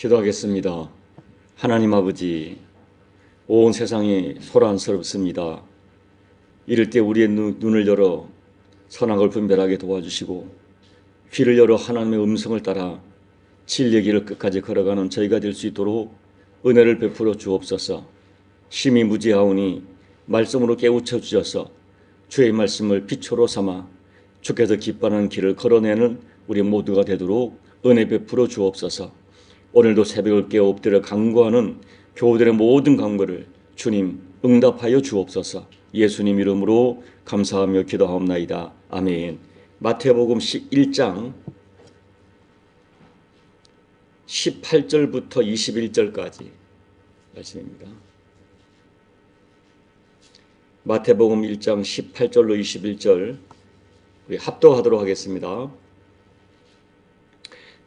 기도하겠습니다. 하나님 아버지, 온 세상이 소란스럽습니다. 이럴 때 우리의 눈을 열어 선악을 분별하게 도와주시고 귀를 열어 하나님의 음성을 따라 진리의 길을 끝까지 걸어가는 저희가 될 수 있도록 은혜를 베풀어 주옵소서. 심히 무지하오니 말씀으로 깨우쳐 주셔서 주의 말씀을 빛으로 삼아 주께서 기뻐하는 길을 걸어내는 우리 모두가 되도록 은혜 베풀어 주옵소서. 오늘도 새벽을 깨어 엎드려 강구하는 교우들의 모든 강구를 주님 응답하여 주옵소서. 예수님 이름으로 감사하며 기도하옵나이다. 아멘. 마태복음 1장 18절부터 21절까지 말씀입니다. 마태복음 1장 18절로 21절 우리 합독하도록 하겠습니다.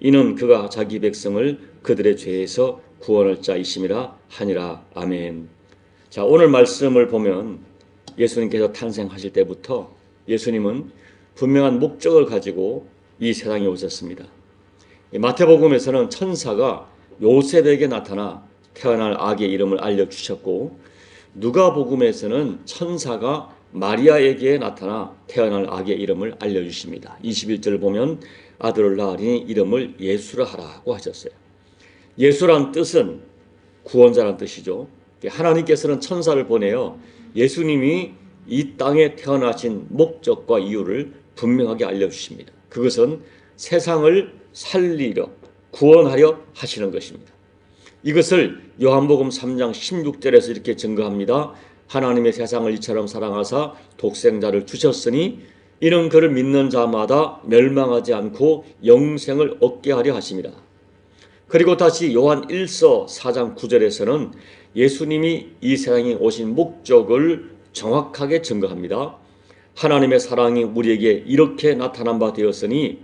이는 그가 자기 백성을 그들의 죄에서 구원할 자이심이라 하니라 아멘. 자 오늘 말씀을 보면 예수님께서 탄생하실 때부터 예수님은 분명한 목적을 가지고 이 세상에 오셨습니다. 마태복음에서는 천사가 요셉에게 나타나 태어날 아기의 이름을 알려주셨고 누가복음에서는 천사가 마리아에게 나타나 태어날 아기의 이름을 알려주십니다. 21절을 보면 아들을 낳으니 이름을 예수라 하라고 하셨어요. 예수란 뜻은 구원자란 뜻이죠. 하나님께서는 천사를 보내어 예수님이 이 땅에 태어나신 목적과 이유를 분명하게 알려주십니다. 그것은 세상을 살리려 구원하려 하시는 것입니다. 이것을 요한복음 3장 16절에서 이렇게 증거합니다. 하나님의 세상을 이처럼 사랑하사 독생자를 주셨으니 이는 그를 믿는 자마다 멸망하지 않고 영생을 얻게 하려 하십니다. 그리고 다시 요한 1서 4장 9절에서는 예수님이 이 세상에 오신 목적을 정확하게 증거합니다. 하나님의 사랑이 우리에게 이렇게 나타난 바 되었으니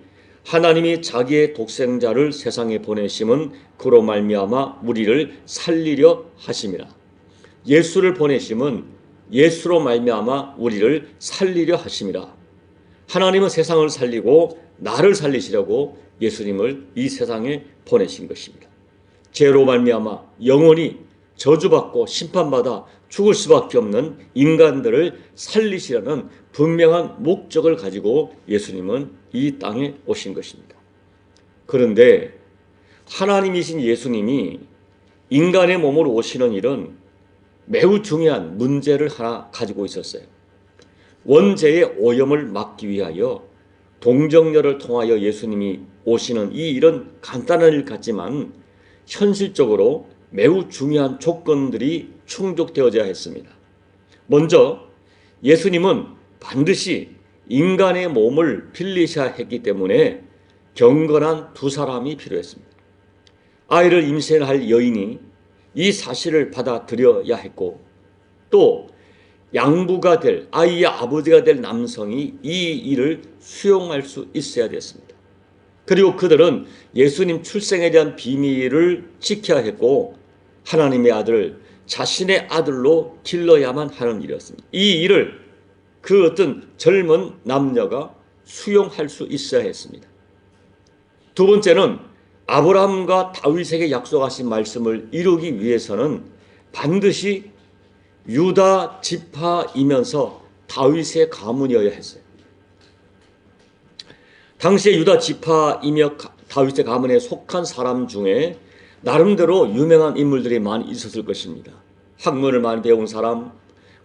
하나님이 자기의 독생자를 세상에 보내심은 그로 말미암아 우리를 살리려 하심이라. 예수를 보내심은 예수로 말미암아 우리를 살리려 하심이라. 하나님은 세상을 살리고 나를 살리시려고 예수님을 이 세상에 보내신 것입니다. 죄로 말미암아 영원히 저주받고 심판받아 죽을 수밖에 없는 인간들을 살리시려는 분명한 목적을 가지고 예수님은 이 땅에 오신 것입니다. 그런데 하나님이신 예수님이 인간의 몸으로 오시는 일은 매우 중요한 문제를 하나 가지고 있었어요. 원죄의 오염을 막기 위하여 동정녀를 통하여 예수님이 오시는 이 일은 간단한 일 같지만 현실적으로 매우 중요한 조건들이 충족되어져야 했습니다. 먼저 예수님은 반드시 인간의 몸을 빌리셔야 했기 때문에 경건한 두 사람이 필요했습니다. 아이를 임신할 여인이 이 사실을 받아들여야 했고 또 양부가 될 아이의 아버지가 될 남성이 이 일을 수용할 수 있어야 됐습니다. 그리고 그들은 예수님 출생에 대한 비밀을 지켜야 했고 하나님의 아들을 자신의 아들로 길러야만 하는 일이었습니다. 이 일을 그 어떤 젊은 남녀가 수용할 수 있어야 했습니다. 두 번째는 아브라함과 다윗에게 약속하신 말씀을 이루기 위해서는 반드시 유다 지파이면서 다윗의 가문이어야 했어요. 당시에 유다 지파이며 다윗의 가문에 속한 사람 중에 나름대로 유명한 인물들이 많이 있었을 것입니다. 학문을 많이 배운 사람,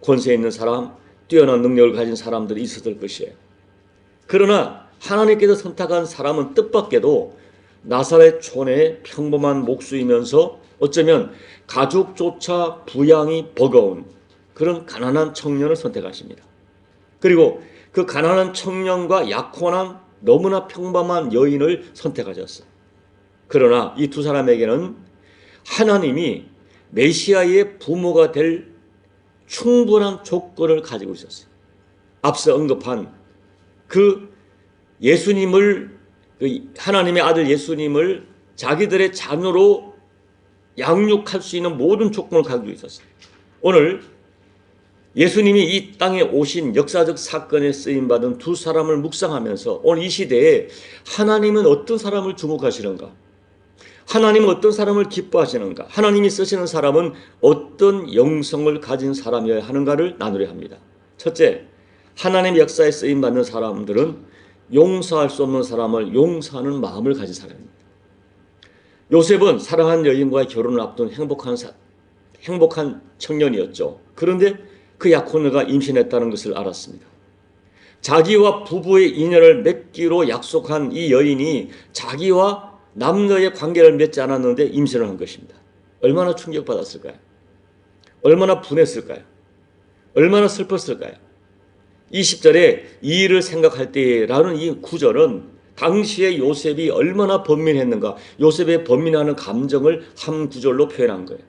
권세 있는 사람, 뛰어난 능력을 가진 사람들이 있었을 것이에요. 그러나 하나님께서 선택한 사람은 뜻밖에도 나사렛 촌의 평범한 목수이면서 어쩌면 가족조차 부양이 버거운 그런 가난한 청년을 선택하십니다. 그리고 그 가난한 청년과 약혼한 너무나 평범한 여인을 선택하셨어요. 그러나 이 두 사람에게는 하나님이 메시아의 부모가 될 충분한 조건을 가지고 있었어요. 앞서 언급한 그 예수님을 그 하나님의 아들 예수님을 자기들의 자녀로 양육할 수 있는 모든 조건을 가지고 있었어요. 오늘 예수님이 이 땅에 오신 역사적 사건에 쓰임 받은 두 사람을 묵상하면서 오늘 이 시대에 하나님은 어떤 사람을 주목하시는가? 하나님은 어떤 사람을 기뻐하시는가? 하나님이 쓰시는 사람은 어떤 영성을 가진 사람이어야 하는가를 나누려 합니다. 첫째, 하나님 역사에 쓰임 받는 사람들은 용서할 수 없는 사람을 용서하는 마음을 가진 사람입니다. 요셉은 사랑한 여인과의 결혼을 앞둔 행복한 사, 행복한 청년이었죠. 그런데 그 야코느가 임신했다는 것을 알았습니다. 자기와 부부의 인연을 맺기로 약속한 이 여인이 자기와 남녀의 관계를 맺지 않았는데 임신을 한 것입니다. 얼마나 충격받았을까요? 얼마나 분했을까요? 얼마나 슬펐을까요? 20절에 이 일을 생각할 때라는 이 구절은 당시에 요셉이 얼마나 번민했는가 요셉의 번민하는 감정을 한 구절로 표현한 거예요.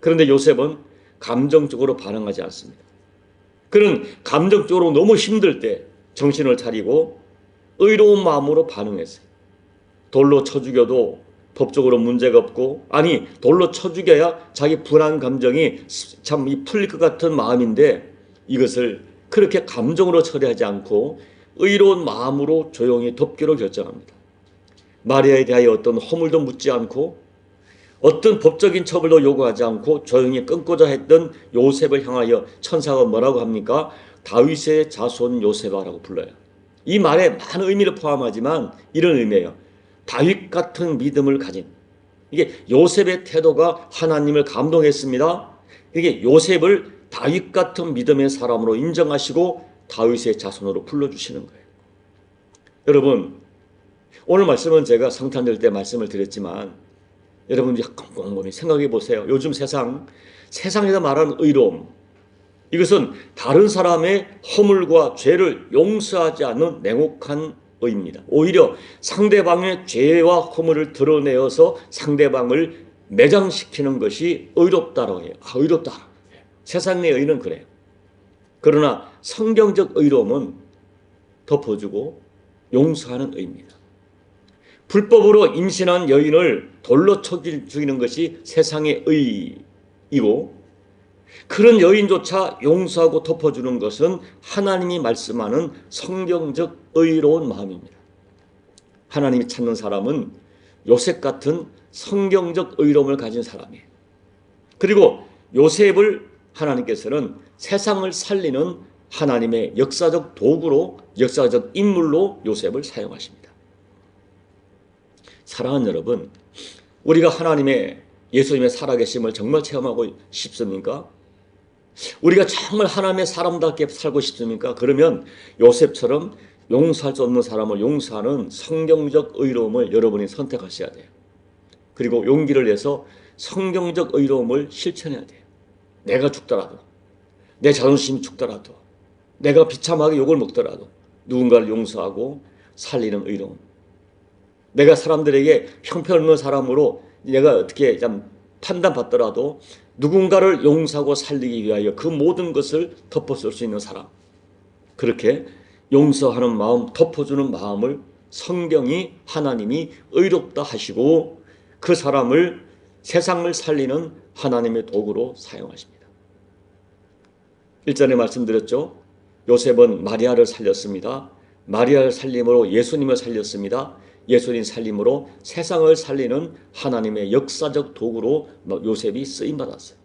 그런데 요셉은 감정적으로 반응하지 않습니다. 그는 감정적으로 너무 힘들 때 정신을 차리고 의로운 마음으로 반응했어요. 돌로 쳐 죽여도 법적으로 문제가 없고 아니 돌로 쳐 죽여야 자기 불안 감정이 참 풀릴 것 같은 마음인데 이것을 그렇게 감정으로 처리하지 않고 의로운 마음으로 조용히 덮기로 결정합니다. 마리아에 대하여 어떤 허물도 묻지 않고 어떤 법적인 처벌도 요구하지 않고 조용히 끊고자 했던 요셉을 향하여 천사가 뭐라고 합니까? 다윗의 자손 요셉아라고 불러요. 이 말에 많은 의미를 포함하지만 이런 의미예요. 다윗 같은 믿음을 가진 이게 요셉의 태도가 하나님을 감동했습니다. 이게 요셉을 다윗 같은 믿음의 사람으로 인정하시고 다윗의 자손으로 불러주시는 거예요. 여러분 오늘 말씀은 제가 성탄절 때 말씀을 드렸지만 여러분 곰곰이 생각해 보세요. 요즘 세상 세상에서 말하는 의로움 이것은 다른 사람의 허물과 죄를 용서하지 않는 냉혹한 의입니다. 오히려 상대방의 죄와 허물을 드러내어서 상대방을 매장시키는 것이 의롭다라고 해요. 아, 의롭다. 세상의 의는 그래요. 그러나 성경적 의로움은 덮어주고 용서하는 의입니다. 불법으로 임신한 여인을 돌로 쳐 죽이는 것이 세상의 의이고 그런 여인조차 용서하고 덮어주는 것은 하나님이 말씀하는 성경적 의로운 마음입니다. 하나님이 찾는 사람은 요셉 같은 성경적 의로움을 가진 사람이에요. 그리고 요셉을 하나님께서는 세상을 살리는 하나님의 역사적 도구로 역사적 인물로 요셉을 사용하십니다. 사랑하는 여러분, 우리가 하나님의 예수님의 살아계심을 정말 체험하고 싶습니까? 우리가 정말 하나님의 사람답게 살고 싶습니까? 그러면 요셉처럼 용서할 수 없는 사람을 용서하는 성경적 의로움을 여러분이 선택하셔야 돼요. 그리고 용기를 내서 성경적 의로움을 실천해야 돼요. 내가 죽더라도, 내 자존심이 죽더라도, 내가 비참하게 욕을 먹더라도 누군가를 용서하고 살리는 의로움. 내가 사람들에게 형편없는 사람으로 내가 어떻게 좀 판단받더라도 누군가를 용서하고 살리기 위하여 그 모든 것을 덮어쓸 수 있는 사람. 그렇게 용서하는 마음, 덮어주는 마음을 성경이 하나님이 의롭다 하시고 그 사람을 세상을 살리는 하나님의 도구로 사용하십니다. 일전에 말씀드렸죠. 요셉은 마리아를 살렸습니다. 마리아를 살림으로 예수님을 살렸습니다. 예수님 살림으로 세상을 살리는 하나님의 역사적 도구로 요셉이 쓰임 받았어요.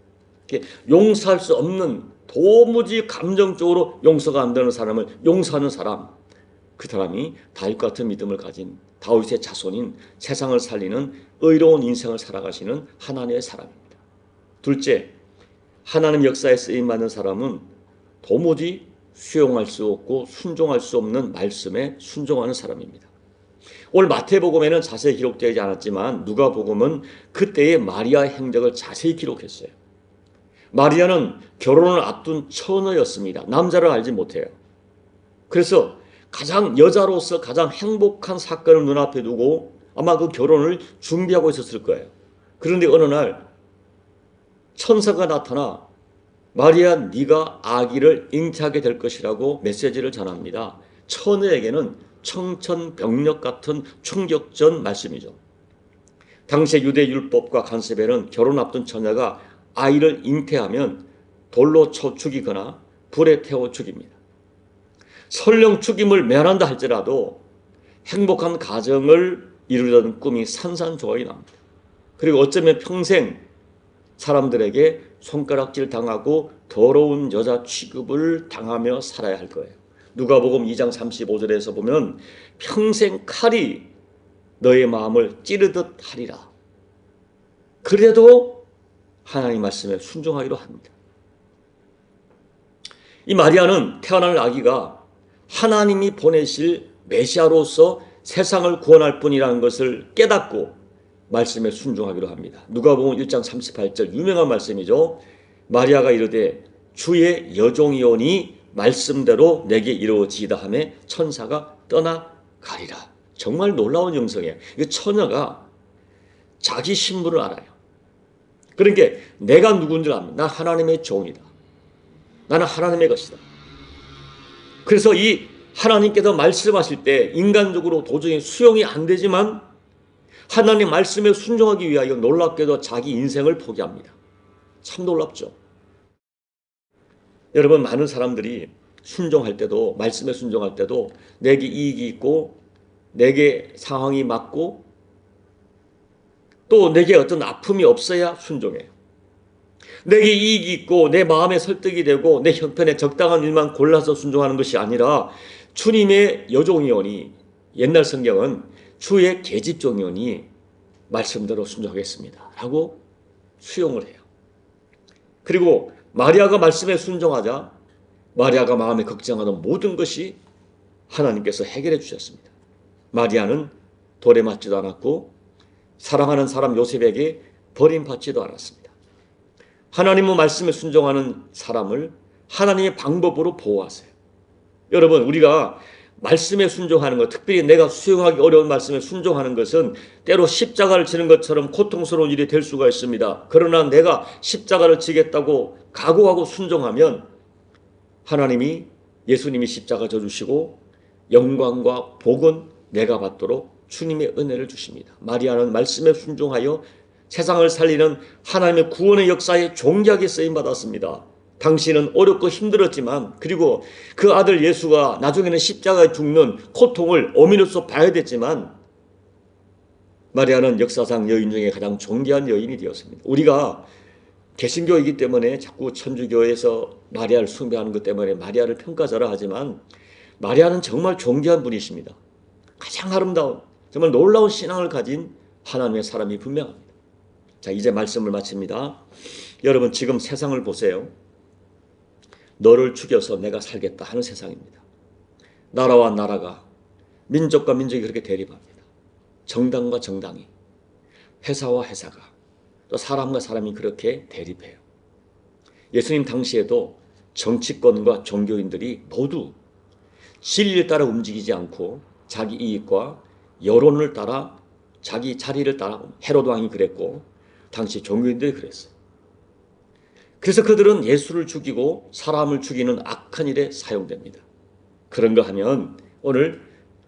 용서할 수 없는 도무지 감정적으로 용서가 안 되는 사람을 용서하는 사람, 그 사람이 다윗 같은 믿음을 가진 다윗의 자손인 세상을 살리는 의로운 인생을 살아가시는 하나님의 사람입니다. 둘째, 하나님 역사에 쓰임 받는 사람은 도무지 수용할 수 없고 순종할 수 없는 말씀에 순종하는 사람입니다. 오늘 마태복음에는 자세히 기록되지 않았지만 누가복음은 그때의 마리아 행적을 자세히 기록했어요. 마리아는 결혼을 앞둔 처녀였습니다. 남자를 알지 못해요. 그래서 가장 여자로서 가장 행복한 사건을 눈앞에 두고 아마 그 결혼을 준비하고 있었을 거예요. 그런데 어느 날 천사가 나타나 마리아 네가 아기를 잉태하게 될 것이라고 메시지를 전합니다. 처녀에게는 청천벽력 같은 충격전 말씀이죠. 당시 유대 율법과 간섭에는 결혼 앞둔 처녀가 아이를 잉태하면 돌로 쳐 죽이거나 불에 태워 죽입니다. 설령 죽임을 면한다 할지라도 행복한 가정을 이루려는 꿈이 산산조각이 납니다. 그리고 어쩌면 평생 사람들에게 손가락질 당하고 더러운 여자 취급을 당하며 살아야 할 거예요. 누가복음 2장 35절에서 보면 평생 칼이 너의 마음을 찌르듯 하리라. 그래도 하나님 말씀에 순종하기로 합니다. 이 마리아는 태어날 아기가 하나님이 보내실 메시아로서 세상을 구원할 뿐이라는 것을 깨닫고 말씀에 순종하기로 합니다. 누가복음 1장 38절 유명한 말씀이죠. 마리아가 이르되 주의 여종이오니 말씀대로 내게 이루어지이다 하매 천사가 떠나가리라. 정말 놀라운 영성이에요. 이 처녀가 자기 신분을 알아요. 그러니까 내가 누군지 압니다. 난 하나님의 종이다. 나는 하나님의 것이다. 그래서 이 하나님께서 말씀하실 때 인간적으로 도저히 수용이 안 되지만 하나님 말씀에 순종하기 위하여 놀랍게도 자기 인생을 포기합니다. 참 놀랍죠. 여러분 많은 사람들이 순종할 때도 말씀에 순종할 때도 내게 이익이 있고 내게 상황이 맞고 또 내게 어떤 아픔이 없어야 순종해요. 내게 이익이 있고 내 마음에 설득이 되고 내 형편에 적당한 일만 골라서 순종하는 것이 아니라 주님의 여종이오니 옛날 성경은 주의 계집종이오니 말씀대로 순종하겠습니다. 라고 수용을 해요. 그리고 마리아가 말씀에 순종하자 마리아가 마음에 걱정하던 모든 것이 하나님께서 해결해 주셨습니다. 마리아는 돌에 맞지도 않았고 사랑하는 사람 요셉에게 버림받지도 않았습니다. 하나님의 말씀에 순종하는 사람을 하나님의 방법으로 보호하세요. 여러분, 우리가 말씀에 순종하는 것, 특별히 내가 수용하기 어려운 말씀에 순종하는 것은 때로 십자가를 지는 것처럼 고통스러운 일이 될 수가 있습니다. 그러나 내가 십자가를 지겠다고 각오하고 순종하면 하나님이 예수님이 십자가 져주시고 영광과 복은 내가 받도록 주님의 은혜를 주십니다. 마리아는 말씀에 순종하여 세상을 살리는 하나님의 구원의 역사에 종기하게 쓰임 받았습니다. 당신은 어렵고 힘들었지만 그리고 그 아들 예수가 나중에는 십자가에 죽는 고통을 어미로서 봐야 됐지만 마리아는 역사상 여인 중에 가장 존귀한 여인이 되었습니다. 우리가 개신교이기 때문에 자꾸 천주교에서 마리아를 숭배하는 것 때문에 마리아를 평가자라 하지만 마리아는 정말 존귀한 분이십니다. 가장 아름다운 정말 놀라운 신앙을 가진 하나님의 사람이 분명합니다. 자, 이제 말씀을 마칩니다. 여러분 지금 세상을 보세요. 너를 죽여서 내가 살겠다 하는 세상입니다. 나라와 나라가 민족과 민족이 그렇게 대립합니다. 정당과 정당이 회사와 회사가 또 사람과 사람이 그렇게 대립해요. 예수님 당시에도 정치권과 종교인들이 모두 진리를 따라 움직이지 않고 자기 이익과 여론을 따라 자기 자리를 따라 헤로드 왕이 그랬고 당시 종교인들이 그랬어요. 그래서 그들은 예수를 죽이고 사람을 죽이는 악한 일에 사용됩니다. 그런가 하면 오늘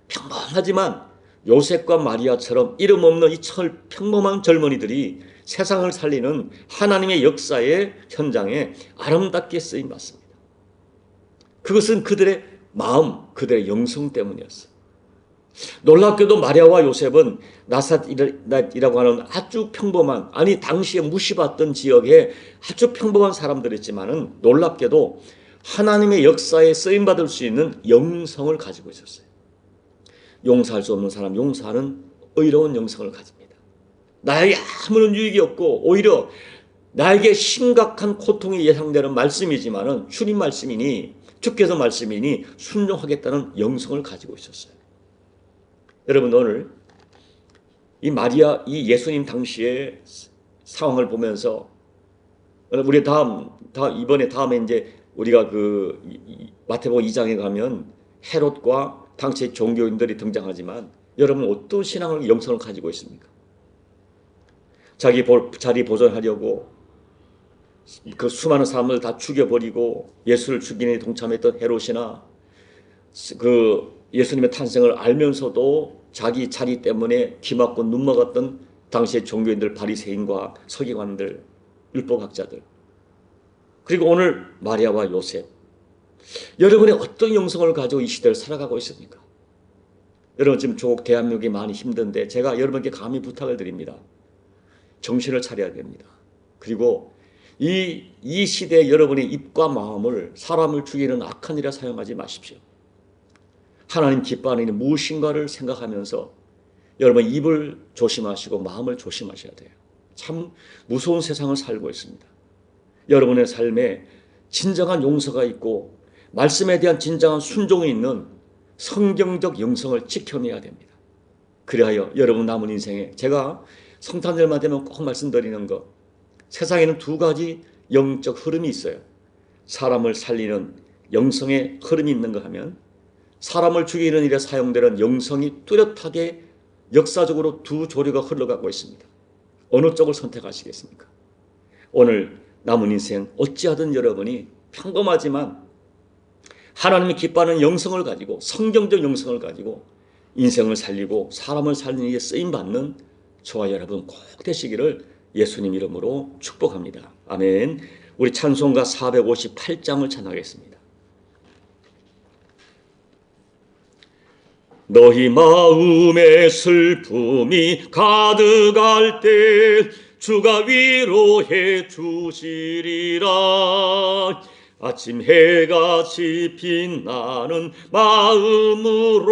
평범하지만 요셉과 마리아처럼 이름 없는 이 철 평범한 젊은이들이 세상을 살리는 하나님의 역사의 현장에 아름답게 쓰임 받습니다. 그것은 그들의 마음, 그들의 영성 때문이었어요. 놀랍게도 마리아와 요셉은 나삿이라고 하는 아주 평범한 아니 당시에 무시받던 지역에 아주 평범한 사람들이지만은 놀랍게도 하나님의 역사에 쓰임 받을 수 있는 영성을 가지고 있었어요. 용서할 수 없는 사람 용서하는 의로운 영성을 가집니다. 나에게 아무런 유익이 없고 오히려 나에게 심각한 고통이 예상되는 말씀이지만은 주님 말씀이니 주께서 말씀이니 순종하겠다는 영성을 가지고 있었어요. 여러분 오늘 이 마리아 이 예수님 당시의 상황을 보면서 우리 다음 다 이번에 다음에 이제 우리가 그 마태복음 2장에 가면 헤롯과 당시 종교인들이 등장하지만 여러분 어떤 신앙을 영성을 가지고 있습니까? 자기 자리 보존하려고 그 수많은 사람을 다 죽여버리고 예수를 죽이는 데 동참했던 헤롯이나 그 예수님의 탄생을 알면서도 자기 자리 때문에 기막고 눈 먹었던 당시의 종교인들 바리새인과 서기관들 율법학자들 그리고 오늘 마리아와 요셉 여러분의 어떤 영성을 가지고 이 시대를 살아가고 있습니까? 여러분 지금 조국 대한민국이 많이 힘든데 제가 여러분께 감히 부탁을 드립니다. 정신을 차려야 됩니다. 그리고 이, 이 시대에 여러분의 입과 마음을 사람을 죽이는 악한 일에 사용하지 마십시오. 하나님 기뻐하는 무엇인가를 생각하면서 여러분 입을 조심하시고 마음을 조심하셔야 돼요. 참 무서운 세상을 살고 있습니다. 여러분의 삶에 진정한 용서가 있고 말씀에 대한 진정한 순종이 있는 성경적 영성을 지켜내야 됩니다. 그리하여 여러분 남은 인생에 제가 성탄절만 되면 꼭 말씀드리는 것 세상에는 두 가지 영적 흐름이 있어요. 사람을 살리는 영성의 흐름이 있는가 하면 사람을 죽이는 일에 사용되는 영성이 뚜렷하게 역사적으로 두 조류가 흘러가고 있습니다. 어느 쪽을 선택하시겠습니까? 오늘 남은 인생 어찌하든 여러분이 평범하지만 하나님이 기뻐하는 영성을 가지고 성경적 영성을 가지고 인생을 살리고 사람을 살리는 일에 쓰임 받는 저와 여러분 꼭 되시기를 예수님 이름으로 축복합니다. 아멘. 우리 찬송가 458장을 찬하겠습니다. 너희 마음에 슬픔이 가득할 때 주가 위로해 주시리라. 아침 해같이 빛나는 마음으로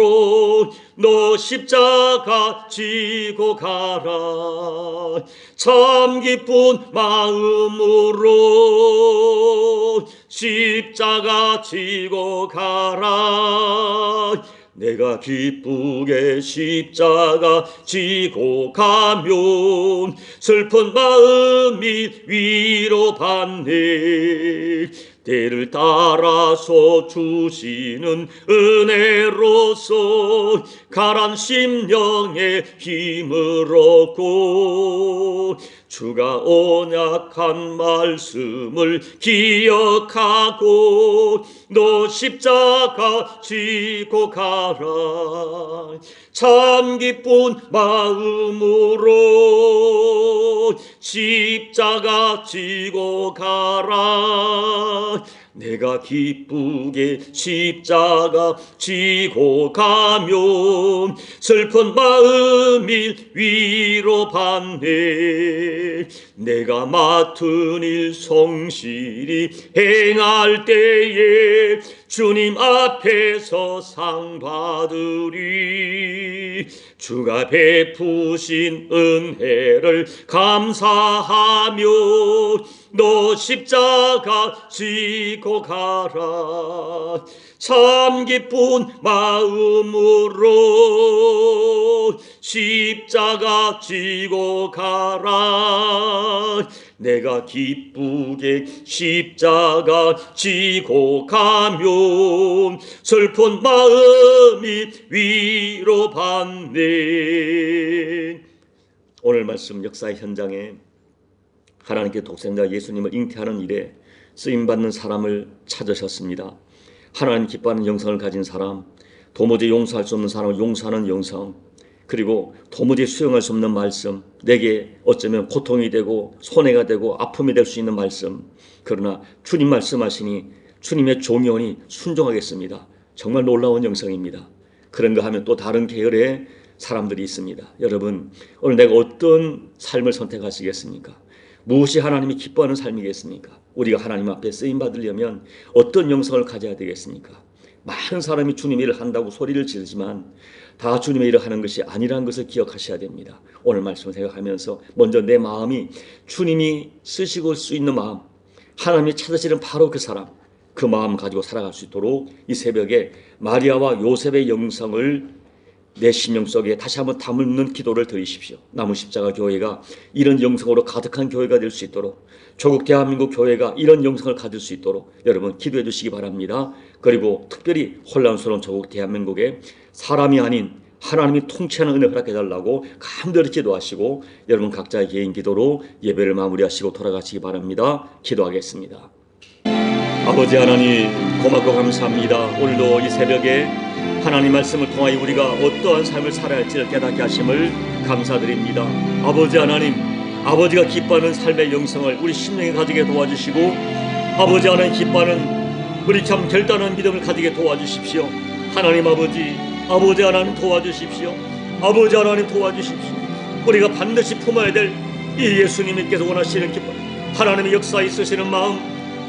너 십자가 지고 가라. 참 기쁜 마음으로 십자가 지고 가라 내가 기쁘게 십자가 지고 가면 슬픈 마음이 위로받네 때를 따라서 주시는 은혜로서 가란 심령의 힘을 얻고 주가 언약한 말씀을 기억하고 너 십자가 지고 가라. 참 기쁜 마음으로 십자가 지고 가라 내가 기쁘게 십자가 지고 가면 슬픈 마음이 위로받네. 내가 맡은 일 성실히 행할 때에 주님 앞에서 상 받으리 주가 베푸신 은혜를 감사하며 너 십자가 지고 가라. 참 기쁜 마음으로 십자가 지고 가라 내가 기쁘게 십자가 지고 가면 슬픈 마음이 위로받네 오늘 말씀 역사의 현장에 하나님께 독생자 예수님을 잉태하는 일에 쓰임받는 사람을 찾으셨습니다. 하나님 기뻐하는 영성을 가진 사람, 도무지 용서할 수 없는 사람을 용서하는 영성, 그리고 도무지 수용할 수 없는 말씀, 내게 어쩌면 고통이 되고 손해가 되고 아픔이 될 수 있는 말씀. 그러나 주님 말씀하시니 주님의 종ion이 순종하겠습니다. 정말 놀라운 영성입니다. 그런가 하면 또 다른 계열의 사람들이 있습니다. 여러분, 오늘 내가 어떤 삶을 선택하시겠습니까? 무엇이 하나님이 기뻐하는 삶이겠습니까? 우리가 하나님 앞에 쓰임 받으려면 어떤 영성을 가져야 되겠습니까? 많은 사람이 주님 일을 한다고 소리를 지르지만 다 주님의 일을 하는 것이 아니라는 것을 기억하셔야 됩니다. 오늘 말씀을 생각하면서 먼저 내 마음이 주님이 쓰시고 수 있는 마음, 하나님이 찾으시는 바로 그 사람, 그 마음 가지고 살아갈 수 있도록 이 새벽에 마리아와 요셉의 영성을 내 심령 속에 다시 한번 담는 기도를 드리십시오. 남은 십자가 교회가 이런 영성으로 가득한 교회가 될 수 있도록 조국 대한민국 교회가 이런 영성을 가질 수 있도록 여러분 기도해 주시기 바랍니다. 그리고 특별히 혼란스러운 조국 대한민국에 사람이 아닌 하나님이 통치하는 은혜 허락해 달라고 간절히 기도하시고 여러분 각자의 개인 기도로 예배를 마무리하시고 돌아가시기 바랍니다. 기도하겠습니다. 아버지 하나님 고맙고 감사합니다. 오늘도 이 새벽에 하나님 말씀을 통하여 우리가 어떠한 삶을 살아야 할지를 깨닫게 하심을 감사드립니다. 아버지 하나님 아버지가 기뻐하는 삶의 영성을 우리 심령에 가지게 도와주시고 아버지 하나님 기뻐하는 우리 참 결단한 믿음을 가지게 도와주십시오. 하나님 아버지 아버지 하나님 도와주십시오. 아버지 하나님 도와주십시오. 우리가 반드시 품어야 될 이 예수님께서 원하시는 기뻐 하나님의 역사 있으시는 마음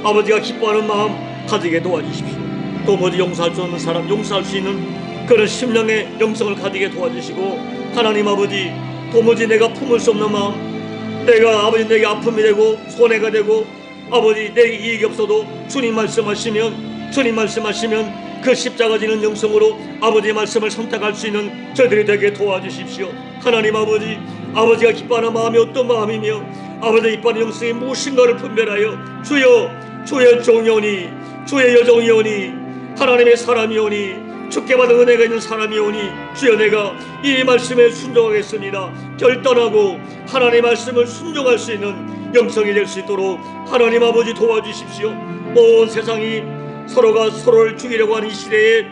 아버지가 기뻐하는 마음 가지게 도와주십시오. 도무지 용서할 수 없는 사람 용서할 수 있는 그런 심령의 영성을 가지게 도와주시고 하나님 아버지 도무지 내가 품을 수 없는 마음 내가 아버지 내게 아픔이 되고 손해가 되고 아버지 내게 이익이 없어도 주님 말씀하시면 주님 말씀하시면 그 십자가 지는 영성으로 아버지 말씀을 선택할 수 있는 저들이 되게 도와주십시오. 하나님 아버지 아버지가 기뻐하는 마음이 어떤 마음이며 아버지 기뻐하는 영성이 무엇인가를 분별하여 주여 주의 종이오니 주의 여종이오니 하나님의 사람이오니 주께 받은 은혜가 있는 사람이오니 주여 내가 이 말씀에 순종하겠습니다 결단하고 하나님의 말씀을 순종할 수 있는 영성이 될 수 있도록 하나님 아버지 도와주십시오 온 세상이 서로가 서로를 죽이려고 하는 이 시대에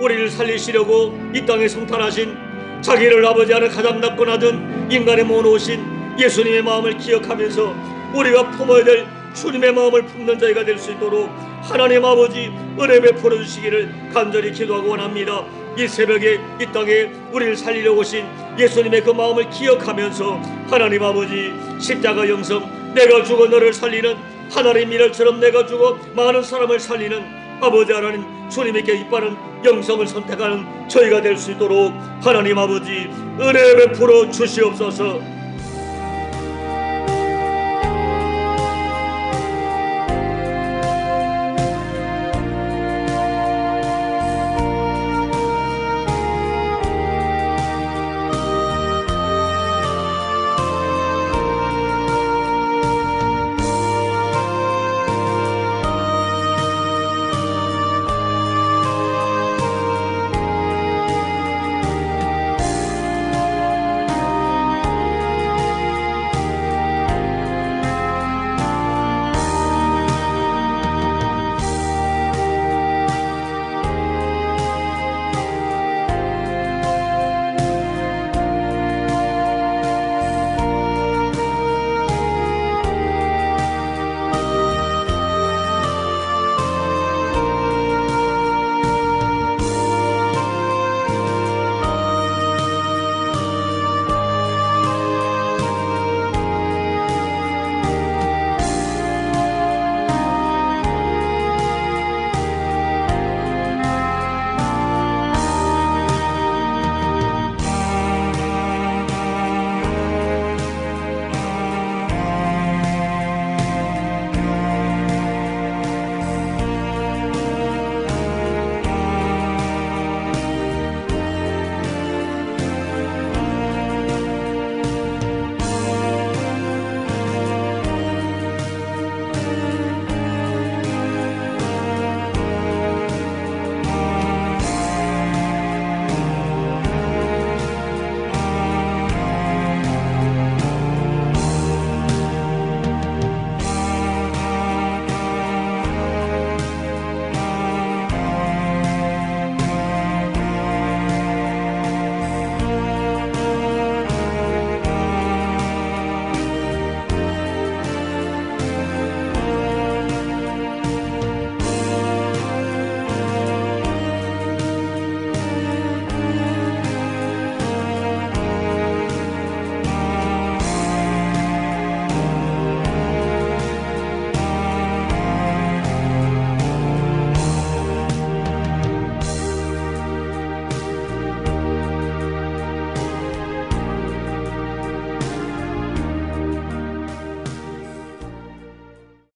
우리를 살리시려고 이 땅에 성탄하신 자기를 아버지 하는 가장 낮고 낮은 인간의 모노오신 예수님의 마음을 기억하면서 우리가 품어야 될 주님의 마음을 품는 자가 될 수 있도록 하나님 아버지 은혜 베풀어 주시기를 간절히 기도하고 원합니다. 이 새벽에 이 땅에 우리를 살리려 오신 예수님의 그 마음을 기억하면서 하나님 아버지 십자가 영성 내가 죽어 너를 살리는 하나님 일처럼 내가 죽어 많은 사람을 살리는 아버지 하나님 주님께 이빠른 영성을 선택하는 저희가 될 수 있도록 하나님 아버지 은혜 베풀어 주시옵소서